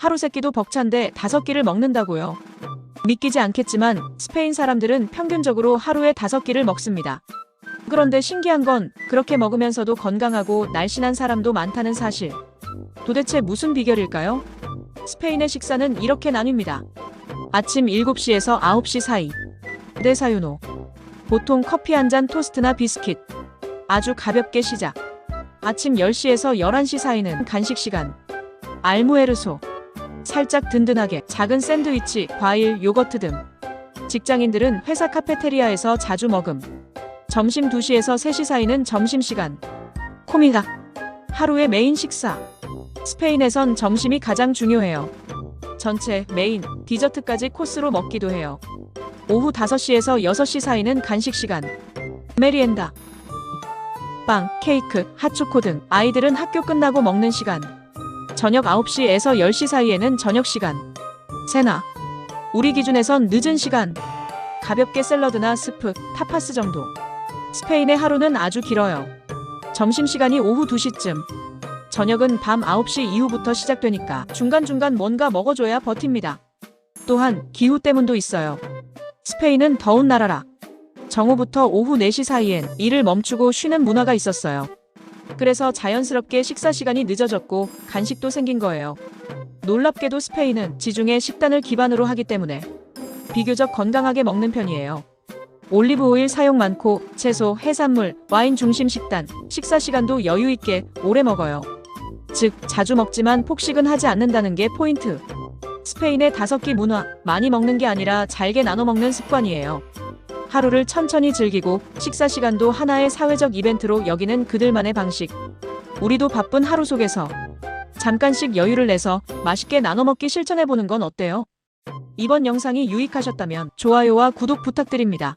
하루 세 끼도 벅찬데 다섯 끼를 먹는다고요. 믿기지 않겠지만 스페인 사람들은 평균적으로 하루에 다섯 끼를 먹습니다. 그런데 신기한 건 그렇게 먹으면서도 건강하고 날씬한 사람도 많다는 사실. 도대체 무슨 비결일까요? 스페인의 식사는 이렇게 나뉩니다. 아침 7시에서 9시 사이. 데사유노. 보통 커피 한 잔 토스트나 비스킷. 아주 가볍게 시작. 아침 10시에서 11시 사이는 간식 시간. 알무에르소. 살짝 든든하게 작은 샌드위치, 과일, 요거트 등. 직장인들은 회사 카페테리아에서 자주 먹음. 점심 2시에서 3시 사이는 점심시간. 코미다. 하루의 메인 식사. 스페인에선 점심이 가장 중요해요. 전체, 메인, 디저트까지 코스로 먹기도 해요. 오후 5시에서 6시 사이는 간식 시간. 메리엔다. 빵, 케이크, 핫초코 등 아이들은 학교 끝나고 먹는 시간. 저녁 9시에서 10시 사이에는 저녁 시간. 세나. 우리 기준에선 늦은 시간. 가볍게 샐러드나 스프, 타파스 정도. 스페인의 하루는 아주 길어요. 점심시간이 오후 2시쯤. 저녁은 밤 9시 이후부터 시작되니까 중간중간 뭔가 먹어줘야 버팁니다. 또한 기후 때문도 있어요. 스페인은 더운 나라라. 정오부터 오후 4시 사이엔 일을 멈추고 쉬는 문화가 있었어요. 그래서 자연스럽게 식사 시간이 늦어졌고 간식도 생긴 거예요. 놀랍게도 스페인은 지중해 식단을 기반으로 하기 때문에 비교적 건강하게 먹는 편이에요. 올리브 오일 사용 많고 채소, 해산물, 와인 중심 식단, 식사 시간도 여유 있게 오래 먹어요. 즉, 자주 먹지만 폭식은 하지 않는다는 게 포인트. 스페인의 다섯 끼 문화, 많이 먹는 게 아니라 잘게 나눠 먹는 습관이에요. 하루를 천천히 즐기고 식사 시간도 하나의 사회적 이벤트로 여기는 그들만의 방식. 우리도 바쁜 하루 속에서 잠깐씩 여유를 내서 맛있게 나눠 먹기 실천해 보는 건 어때요? 이번 영상이 유익하셨다면 좋아요와 구독 부탁드립니다.